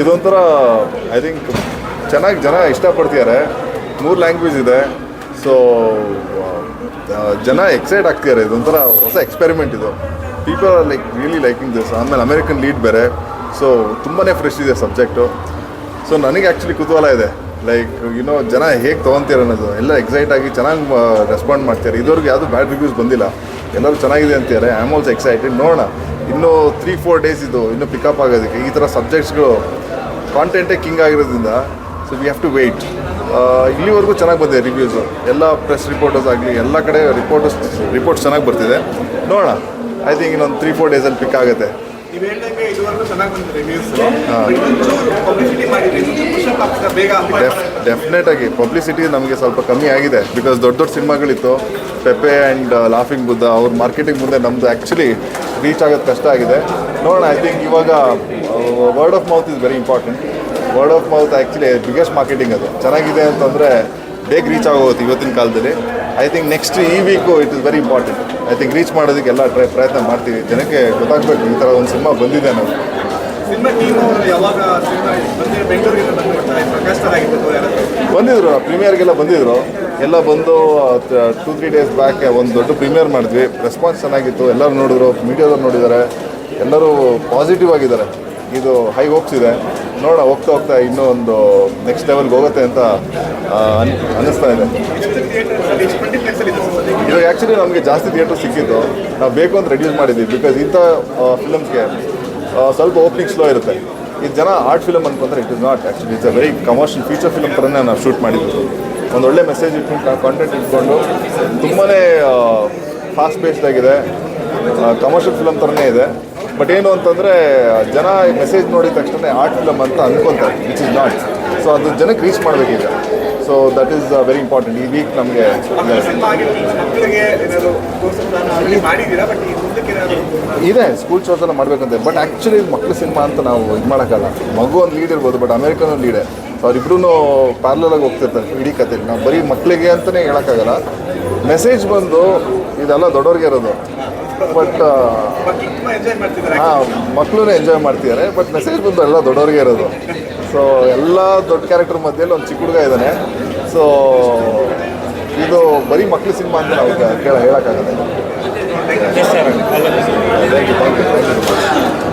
ಇದೊಂಥರ I think ಚೆನ್ನಾಗಿ ಜನ ಇಷ್ಟಪಡ್ತಿದ್ದಾರೆ ಮೂರು ಲ್ಯಾಂಗ್ವೇಜ್ ಇದೆ. ಸೊ ಜನ ಎಕ್ಸೈಟ್ ಆಗ್ತಿದ್ದಾರೆ ಇದೊಂಥರ ಹೊಸ ಎಕ್ಸ್ಪೆರಿಮೆಂಟ್ ಇದು. People are like really liking this ಆಮೇಲೆ ಅಮೇರಿಕನ್ ಲೀಡ್ ಬೇರೆ. ಸೊ ತುಂಬಾ ಫ್ರೆಶ್ ಇದೆ ಸಬ್ಜೆಕ್ಟು ಸೊ ನನಗೆ ಆ್ಯಕ್ಚುಲಿ ಕುತೂಹಲ ಇದೆ. ಲೈಕ್ ಯುನೋ ಜನ ಹೇಗೆ ತೊಗೊತೀರ ಅನ್ನೋದು. ಎಲ್ಲ ಎಕ್ಸೈಟ್ ಆಗಿ ಚೆನ್ನಾಗಿ ರೆಸ್ಪಾಂಡ್ ಮಾಡ್ತಾರೆ. ಇದುವರೆಗೂ ಯಾವುದು ಬ್ಯಾಡ್ ರಿವ್ಯೂಸ್ ಬಂದಿಲ್ಲ. ಎಲ್ಲರೂ ಚೆನ್ನಾಗಿದೆ ಅಂತಾರೆ ಐ ಆಮ್ ಆಲ್ಸೋ ಎಕ್ಸೈಟೆಡ್ ನೋಡೋಣ. ಇನ್ನೂ ತ್ರೀ ಫೋರ್ ಡೇಸ್ ಇದು, ಇನ್ನೂ ಪಿಕಪ್ ಆಗೋದಕ್ಕೆ. ಈ ಥರ ಸಬ್ಜೆಕ್ಟ್ಸ್ಗಳು ಕಾಂಟೆಂಟೇ ಕಿಂಗ್ ಆಗಿರೋದ್ರಿಂದ so we have to wait ಇಲ್ಲಿವರೆಗೂ ಚೆನ್ನಾಗಿ ಬಂದಿದೆ ರಿವ್ಯೂಸು ಎಲ್ಲ ಪ್ರೆಸ್ ರಿಪೋರ್ಟರ್ಸ್ ಆಗಲಿ, ಎಲ್ಲ ಕಡೆ ರಿಪೋರ್ಟರ್ಸ್ ರಿಪೋರ್ಟ್ಸ್ ಚೆನ್ನಾಗಿ ಬರ್ತಿದೆ. ನೋಡೋಣ. ಐ ಥಿಂಕ್ ಇನ್ನೊಂದು ತ್ರೀ ಫೋರ್ ಡೇಸಲ್ಲಿ ಪಿಕ್ ಆಗುತ್ತೆ. ನೀವು ಹೇಳ್ದಂಗೆ ಇದುವರೆಗೂ ಚೆನ್ನಾಗಿ ಬಂದಿದೆ ರಿವ್ಯೂಸ್ ಇನ್ನೊಂಚೂರು ಪಬ್ಲಿಸಿಟಿ ಮಾಡಿದ್ರೆ ಇನ್ನೊಂಚೂರು ಪುಷಪ್ ಆಗ್ತದೆ ಬೇಗ ಡೆಫ್ ಡೆಫಿನೆಟ್ ಆಗಿ ಪಬ್ಲಿಸಿಟಿ ನಮಗೆ ಸ್ವಲ್ಪ ಕಮ್ಮಿ ಆಗಿದೆ. ಬಿಕಾಸ್ ದೊಡ್ಡ ದೊಡ್ಡ ಸಿನಿಮಾಗಳಿತ್ತು ಪೆಪೆ ಆ್ಯಂಡ್ ಲಾಫಿಂಗ್ ಬುದ್ಧ ಅವ್ರ ಮಾರ್ಕೆಟಿಂಗ್ ಮುಂದೆ ನಮ್ಮದು ಆ್ಯಕ್ಚುಲಿ ರೀಚ್ ಆಗೋದು ಕಷ್ಟ ಆಗಿದೆ. ನೋಡೋಣ ಐ ಥಿಂಕ್ ಇವಾಗ word of mouth is very important word of mouth actually biggest marketing ಅದು. ಚೆನ್ನಾಗಿದೆ ಅಂತಂದರೆ ಬೇಗ ರೀಚ್ ಆಗೋಗುತ್ತೆ ಇವತ್ತಿನ ಕಾಲದಲ್ಲಿ. ಐ ಥಿಂಕ್ ನೆಕ್ಸ್ಟ್ ಈ week it is very important I think reach ಮಾಡೋದಕ್ಕೆ ಎಲ್ಲ ಟ್ರೈ ಪ್ರಯತ್ನ ಮಾಡ್ತೀವಿ. ಜನಕ್ಕೆ ಗೊತ್ತಾಗಬೇಕು ಈ ಥರ ಒಂದು ಸಿನಿಮಾ ಬಂದಿದೆ ನಾವು ಬಂದಿದ್ರು ಪ್ರೀಮಿಯರ್ಗೆಲ್ಲ ಬಂದಿದ್ರು. ಎಲ್ಲ ಬಂದು ಟೂ ತ್ರೀ ಡೇಸ್ ಬ್ಯಾಕ್ ಒಂದು ದೊಡ್ಡ ಪ್ರೀಮಿಯರ್ ಮಾಡಿದ್ವಿ. ರೆಸ್ಪಾನ್ಸ್ ಚೆನ್ನಾಗಿತ್ತು. ಎಲ್ಲರೂ ನೋಡಿದ್ರು ಮೀಡಿಯಾದವ್ರು ನೋಡಿದ್ದಾರೆ. ಎಲ್ಲರೂ ಪಾಸಿಟಿವ್ ಆಗಿದ್ದಾರೆ. ಇದು ಹೈ ಹೋಗ್ತಿದೆ. ನೋಡೋಣ, ಹೋಗ್ತಾ ಹೋಗ್ತಾ ಇನ್ನೂ ಒಂದು ನೆಕ್ಸ್ಟ್ ಲೆವೆಲ್ಗೆ ಹೋಗುತ್ತೆ ಅಂತ ಅನ್ನಿಸ್ತಾ ಇದೆ. ಇವಾಗ ಆ್ಯಕ್ಚುಲಿ ನಮಗೆ ಜಾಸ್ತಿ ಥಿಯೇಟರ್ ಸಿಕ್ಕಿದ್ದು, ನಾವು ಬೇಕು ಅಂತ ರೆಡ್ಯೂಸ್ ಮಾಡಿದ್ದೀವಿ ಬಿಕಾಸ್ ಇಂಥ ಫಿಲಮ್ಸ್ಗೆ ಸ್ವಲ್ಪ ಓಪನಿಂಗ್ ಸ್ಲೋ ಇರುತ್ತೆ. ಇದು ಜನ ಆರ್ಟ್ ಫಿಲಮ್ ಅಂದ್ಕೊಂಡ್ರೆ it is not actually it's a very commercial feature film ಥರನೇ ನಾವು ಶೂಟ್ ಮಾಡಿದ್ದು ಒಂದು ಒಳ್ಳೆ ಮೆಸೇಜ್ ಇಟ್ಕೊಂಡು ಕಾಂಟೆಂಟ್ ಇಟ್ಕೊಂಡು ತುಂಬಾ ಫಾಸ್ಟ್ ಬೇಸ್ಡ್ ಆಗಿದೆ. ಕಮರ್ಷಿಯಲ್ ಫಿಲಮ್ ಥರನೇ ಇದೆ. ಬಟ್ ಏನು ಅಂತಂದರೆ ಜನ ಮೆಸೇಜ್ ನೋಡಿದ ತಕ್ಷಣ ಆರ್ಟ್ ಫಿಲಮ್ ಅಂತ ಅನ್ಕೊಂತಾರೆ ವಿಚ್ ಇಸ್ ನಾಟ್ ಸೊ ಅದು ಜನಕ್ಕೆ reach ಮಾಡಬೇಕೀಗ so that is very important ಈ ವೀಕ್ ನಮಗೆ ಮಕ್ಕಳ ಇದೆ ಸ್ಕೂಲ್ ಶೋಸ್ ಎಲ್ಲ ಮಾಡ್ಬೇಕಂತೆ. ಬಟ್ ಆ್ಯಕ್ಚುಲಿ ಮಕ್ಳ ಸಿನಿಮಾ ಅಂತ ನಾವು ಇದು ಮಾಡೋಕ್ಕಲ್ಲ. ಮಗು ಒಂದು ಲೀಡ್ ಇರ್ಬೋದು ಬಟ್ ಅಮೇರಿಕನ್ ಒಂದು ಲೀಡೆ ಅವರಿಬ್ರು ಪ್ಯಾರ್ಲಲಾಗಿ ಹೋಗ್ತಿರ್ತಾರೆ ಇಡೀ ಕತೆ ನಾವು ಬರೀ ಮಕ್ಕಳಿಗೆ ಅಂತಲೇ ಹೇಳೋಕ್ಕಾಗಲ್ಲ. ಮೆಸೇಜ್ ಬಂದು ಇದೆಲ್ಲ ದೊಡ್ಡವ್ರಿಗೆ ಇರೋದು. ಬಟ್ ಮಕ್ಕಳು ತುಂಬ ಎಂಜಾಯ್ ಮಾಡ್ತಿದ್ದಾರೆ ಹಾಂ ಮಕ್ಕಳು ಎಂಜಾಯ್ ಮಾಡ್ತಿದ್ದಾರೆ ಬಟ್ ಮೆಸೇಜ್ ಬಂದು ಎಲ್ಲ ದೊಡ್ಡವ್ರಿಗೆ ಇರೋದು. ಸೊ ಎಲ್ಲ ದೊಡ್ಡ ಕ್ಯಾರೆಕ್ಟರ್ ಮಧ್ಯೆಯಲ್ಲಿ ಒಂದು ಚಿಕ್ಕ ಹುಡುಗ ಇದ್ದಾನೆ ಸೊ ಇದು ಬರೀ ಮಕ್ಳ ಸಿನಿಮಾ ಅಂತ ನಾವು ಕೇಳ you thank you thank you